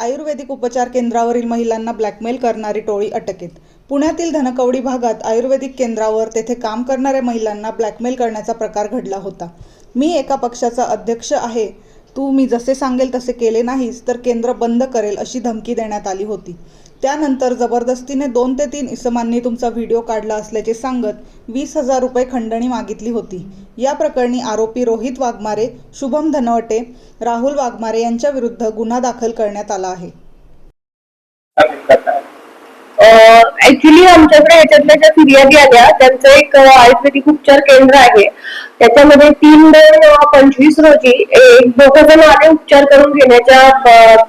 आयुर्वेदिक उपचार केंद्रावरील महिलांना ब्लॅकमेल करणारी टोळी अटकेत. पुण्यातील धनकवडी भागात आयुर्वेदिक केंद्रावर तेथे काम करणाऱ्या महिलांना ब्लॅकमेल करण्याचा प्रकार घडला होता. मी एका पक्षाचा अध्यक्ष आहे. तू मी जसे सांगेल तसे केले नाहीस तर केंद्र बंद करेल अशी धमकी देण्यात आली होती. त्यानंतर जबरदस्तीने दोन ते तीन इसमांनी तुमचा व्हिडिओ काढला असल्याचे सांगत वीस हजार रुपये खंडणी मागितली होती. या प्रकरणी आरोपी रोहित वाघमारे शुभम धनवटे राहुल वाघमारे यांच्या विरुद्ध गुन्हा दाखल करण्यात आला आहे. ऍक्च्युली आमच्याकडे याच्यातल्या ज्या फिर्यादी आल्या त्यांचं एक आयुर्वेदिक उपचार केंद्र आहे. त्याच्यामध्ये तीन दोन पंचवीस रोजी एक दोघं जण आले उपचार करून घेण्याच्या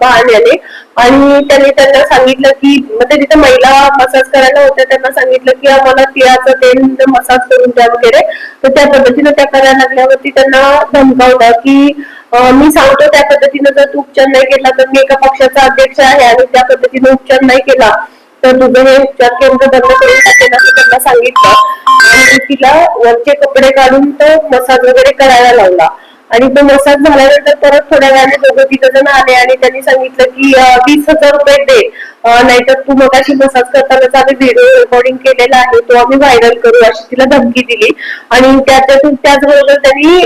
बहाण्याने. आणि त्यांनी त्यांना सांगितलं की म्हणजे तिथे महिला मसाज करायला होत्या त्यांना सांगितलं की आम्हाला तिळाचं तेल मसाज करून द्या वगैरे. तर त्या पद्धतीने त्या करायला लागल्यावरती त्यांना धमकावलं की मी सांगतो त्या पद्धतीनं जर तू उपचार नाही केला तर मी एका पक्षाचा अध्यक्ष आहे आणि त्या पद्धतीने उपचार नाही केला तर तुझं हे उपचार केंद्र बंद करून टाकेल असं त्यांना सांगितलं. तिला वरचे कपडे काढून तो मसाज वगैरे करायला लावला. आणि तो मसाज झाल्यानंतर परत थोड्या वेळाने दोघं तिघ जण आले आणि त्यांनी सांगितलं की वीस हजार रुपये दे. नाहीतर तू मगाशी मसाज करतानाचा आम्ही व्हिडिओ रेकॉर्डिंग केलेला आहे तो आम्ही व्हायरल करू अशी तिला धमकी दिली. आणि त्याच्यातून त्याचबरोबर त्यांनी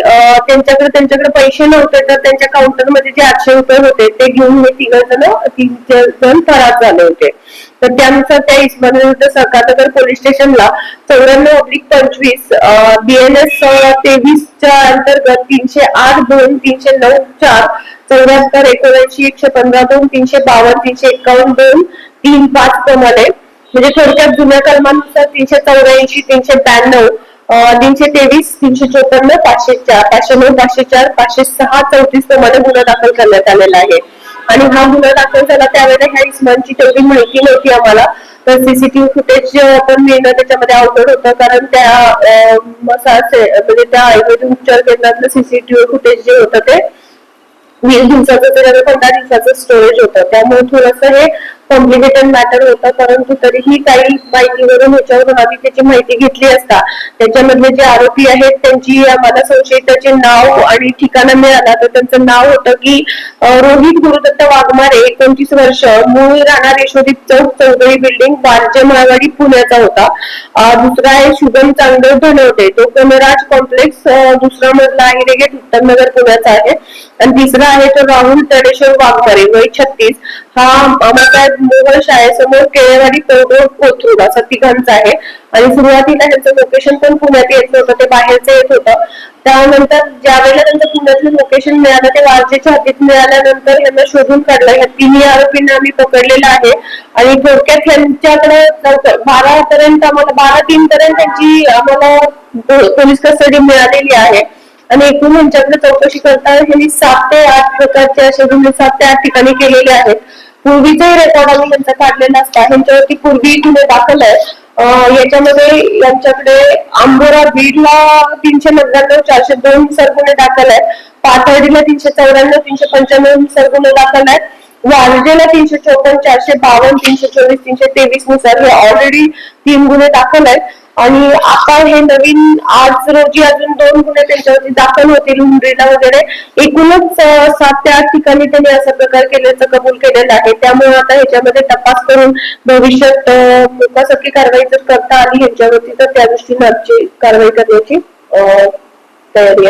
त्यांच्याकडे त्यांच्याकडे पैसे नव्हते तर त्यांच्या काउंटरमध्ये जे आठशे रुपये होते ते घेऊन हे तिघ जण तीन जण फरार झाले होते. तर त्यानुसार त्या इसमाविरुद्ध सरकारनगर पोलीस स्टेशनला चौऱ्याण्णव ऑब्लिक पंचवीस बीएनएस तेवीसच्या अंतर्गत तीनशे आठ दोन तीनशे नऊ चार चौऱ्याहत्तर एकोणऐंशी एकशे पंधरा दोन तीनशे बावन्न तीनशे एकावन्न दोन तीन पाच प्रमाणे म्हणजे थोडक्यात जुन्या कलमानुसार तीनशे चौऱ्याऐंशी तीनशे ब्याण्णव तीनशे तेवीस तीनशे चोपन्न पाचशे चार पाचशे नऊ पाचशे चार पाचशे सहा चौतीस प्रमाणे गुन्हा दाखल करण्यात आलेला आहे. आणि हा गुन्हा दाखल झाला त्यावेळेला ह्या इस्मानची तेवढी माहिती नव्हती आम्हाला. तर सीसीटीव्ही फुटेज पण मिळणं त्याच्यामध्ये अवघड होतं कारण त्या मसाज म्हणजे त्या आयुर्वेदिक उपचार केंद्रातलं सीसीटीव्ही फुटेज जे होतं ते वीस दिवसाचं पंधरा दिवसाचं स्टोरेज होतं. त्यामुळे थोडंसं हे कॉम्प्लिकेटेड मॅटर होता परंतु तरीही काही माहितीवरून ह्याच्यावर हवी त्याची माहिती घेतली असता. त्याच्यामधले जे आरोपी आहेत त्यांची आम्हाला संशयिताचे नाव आणि ठिकाणं मिळाला. तर त्यांचं नाव होतं की रोहित गुरुदत्त वाघमारे एकोणतीस वर्ष मूळ राहणार यशोदीप चौक चौधरी बिल्डिंग वारजे महावाडी पुण्याचा होता. दुसरा आहे शुभम चांगदेव धनवते तो पुनराज कॉम्प्लेक्स दुसरा मधला आहे रेगेट उत्तमनगर पुण्याचा आहे. आणि तिसरा आहे तो राहुल तडेश्वर वाघमारे वय छत्तीस. हा आमच्या मोगल शाळेसमोर केळेवाडी रोड कोथरूड असा तिघांचा आहे. आणि सुरुवातीला ह्यांचं लोकेशन पण पुण्यात येत होतं ते बाहेरचं येत होतं. त्यानंतर ज्या वेळेला त्यांचं पुण्यातलं लोकेशन मिळालं ते वारजेच्या हातीत मिळाल्यानंतर यांना शोधून काढलं. ह्या तिन्ही आरोपींना आम्ही पकडलेलं आहे. आणि थोडक्यात यांच्याकडे बारा पर्यंत आम्हाला बारा तीन पर्यंत त्यांची आम्हाला पोलीस कस्टडी मिळालेली आहे. आणि एकूण यांच्याकडे चौकशी करता यांनी सात ते आठ प्रकारचे असे गुन्हे सात ते आठ ठिकाणी केलेले आहेत. पूर्वीचाही रेकॉर्ड आम्ही यांचा काढलेला असता ह्यांच्यावरती पूर्वी गुन्हे दाखल आहे याच्यामध्ये यांच्याकडे आंबोरा बीडला तीनशे नव्याण्णव चारशे दोन सरगुन्हे दाखल आहेत. पाथर्डीला तीनशे चौऱ्याण्णव तीनशे पंच्याण्णव सरगुन्हे दाखल आहेत. वारजेला तीनशे चौपन्न चारशे बावन्न तीनशे चोवीस तीनशे तेवीसनुसार हे ऑलरेडी तीन गुन्हे दाखल आहेत. आणि आता हे नवीन आज रोजी अजून दोन गुन्हे त्यांच्यावरती दाखल होतील हुंडरीला वगैरे. एकूणच सात ते आठ ठिकाणी त्यांनी असा प्रकार केल्याचं कबूल केलेलं आहे. त्यामुळे आता ह्याच्यामध्ये तपास करून भविष्यात अं, कारवाई जर करता आली ह्यांच्यावरती तर त्या दृष्टीने आमची कारवाई करण्याची तयारी